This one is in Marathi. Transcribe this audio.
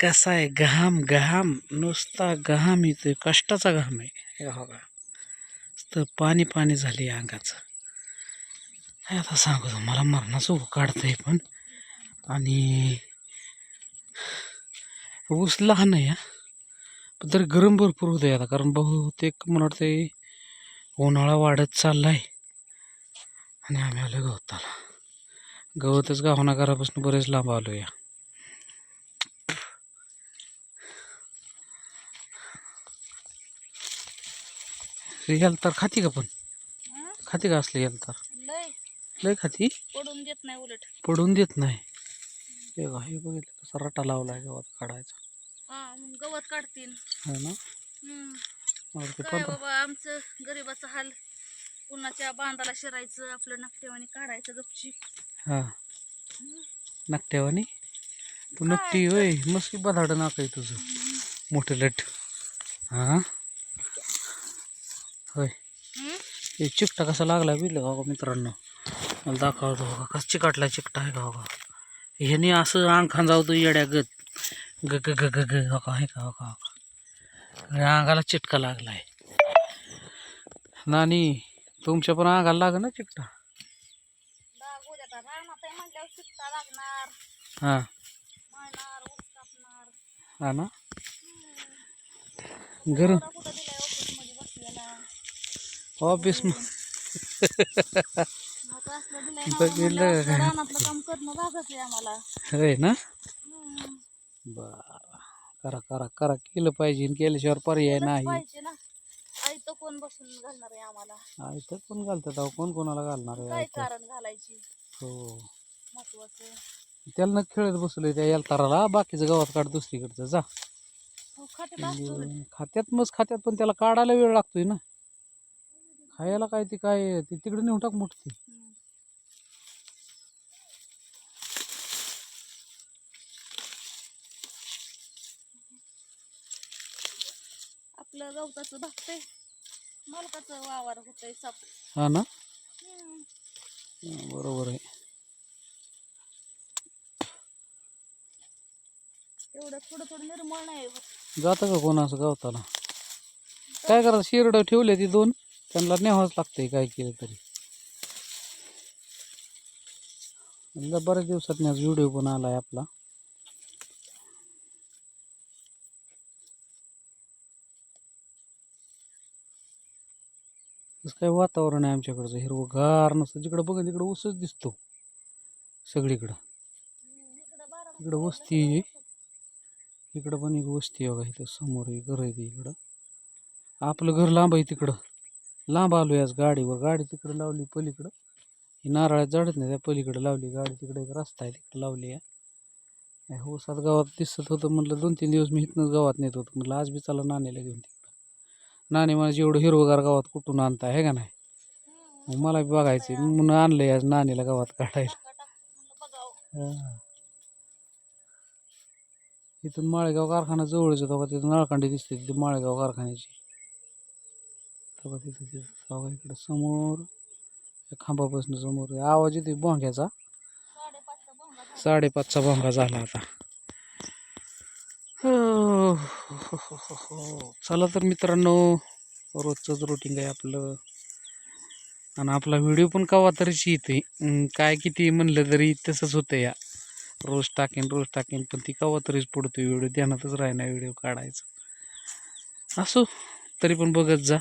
कसा आहे? घाम घाम नुसता घाम येतोय. कष्टाचा घाम आहे. हे का तर पाणी पाणी झाले अंगाचं. आता सांगू तुम्हाला मरणाचं उभं पण. आणि ऊस लहान आहे पण तरी गरम भरपूर होतंय आता. कारण बहुतेक मला वाटतंय उन्हाळा वाढत चाललाय. आणि आम्ही आलो गवताला. गवतच गावना घरापासून बरेच लांब आलो या याल तर खाती का पण? खाती का असले याल तर? लय. लय खाती? पडून देत नाही उलट. पडून देत नाही. हे बघा हे बघितलं कसा रटा लावलाय गवत काढायचा. हा मग गवत काढतील है ना? हम्म. मला ते काय पंधरा बाबा आमचं गरीबाचं हाल. कुणाच्या बांधाला शिरायचं आपलं नकटेवानी काढायचं गपची हा. नकट्यावानी? तू नकटी होय मस्की बदाड नाक आहे तुझं. मोठं लट. हा? होय. हे चिकटा कसा लागला बिल का मित्रांनो? मला दाखवतो बघा कसा चिकाटला चिकटा आहे का बघा. ह्याने असं अंग खांजावतो येड्या गत. ग ग ग ग ग हो का हे का हो का. हो अंगाला चिटका लागलाय. नानी तुमच्या पण अंगाला लाग ना चिकटा? आहे हां. हा ना? गरम. होय ना? हम्म. बर. करा करा करा. केलं पाहिजे केल्याशिवाय पर्याय नाही. कोण बसून घालणार आहे आम्हाला? आई तर कोण घालतात अहो? कोण कोणाला घालणार आहे काय कारण घालायची? हो. महत्वाचं. त्याला न खेळत बसलोय त्या यलताराला. बाकीचं गावात काढ दुसरीकडचं. जा. हो, खात्यात मस्त खात्यात पण त्याला काढायला वेळ लागतोय ना. खायला काय ती काय ती तिकडे नेऊन टाक मोठी. आपलं गवताचं भागतंय. मालकाचं वावर होतंय साप हा ना? बरोबर आहे. तेवढं थोडं थोडं निर्मळ नाही. जातं का कोण असं गवताला? काय करायचं शिरड ठेवले ती दोन? त्यांना न्यावंच लागतंय काय केलं तरी. म्हणलं बऱ्याच दिवसात आज व्हिडिओ पण आलाय आपला. काय वातावरण आहे आमच्याकडचं हिरवगार नसतं. जिकडं बघा तिकडं ऊसच दिसतो. सगळीकडं. इकडं वस्ती इकडं पण एक वस्ती बघा इथं समोर घर आहे ते इकडं. आपलं घर लांब आहे तिकडं. लांब आलो आज गाडीवर. गाडी तिकडं लावली पलीकडं. ही नारळात जडत नाही त्या पलीकडं लावली गाडी तिकडे एक रस्ता आहे तिकडं लावली आहे. हो सात गावात दिसत होतं. म्हटलं दोन तीन दिवस मी इथनंच गावात नेत होतो. म्हटलं आज बी चला नाण्याला घेऊन तिकडं. नाणे म्हणजे एवढं हिरवगार गावात कुठून आणता आहे का नाही? मग मला बी बघायचं आहे. म्हणून आणलंय आज नाणीला गावात काढायला. इथून माळेगाव कारखाना जवळच होता का तिथून नळकांडी दिसते तिथे माळेगाव कारखान्याची. तेव्हा तिथं बघा समोर खांबापासून समोर आवाज येते भोंग्याचा साडेपाचचा भोंगा झाला. झाला आता. हो हो, हो, हो, हो, चला तर मित्रांनो रोजचंच रुटीन आहे आपलं. आणि आपला व्हिडिओ पण कवा तरीच येते काय किती म्हणलं तरी तसंच होतं या. रोज टाकेन रोज टाकेन पण ती कवा तरीच पडतो व्हिडिओ ध्यानातच राहिना व्हिडिओ काढायचा. असो तरी पण बघत जा.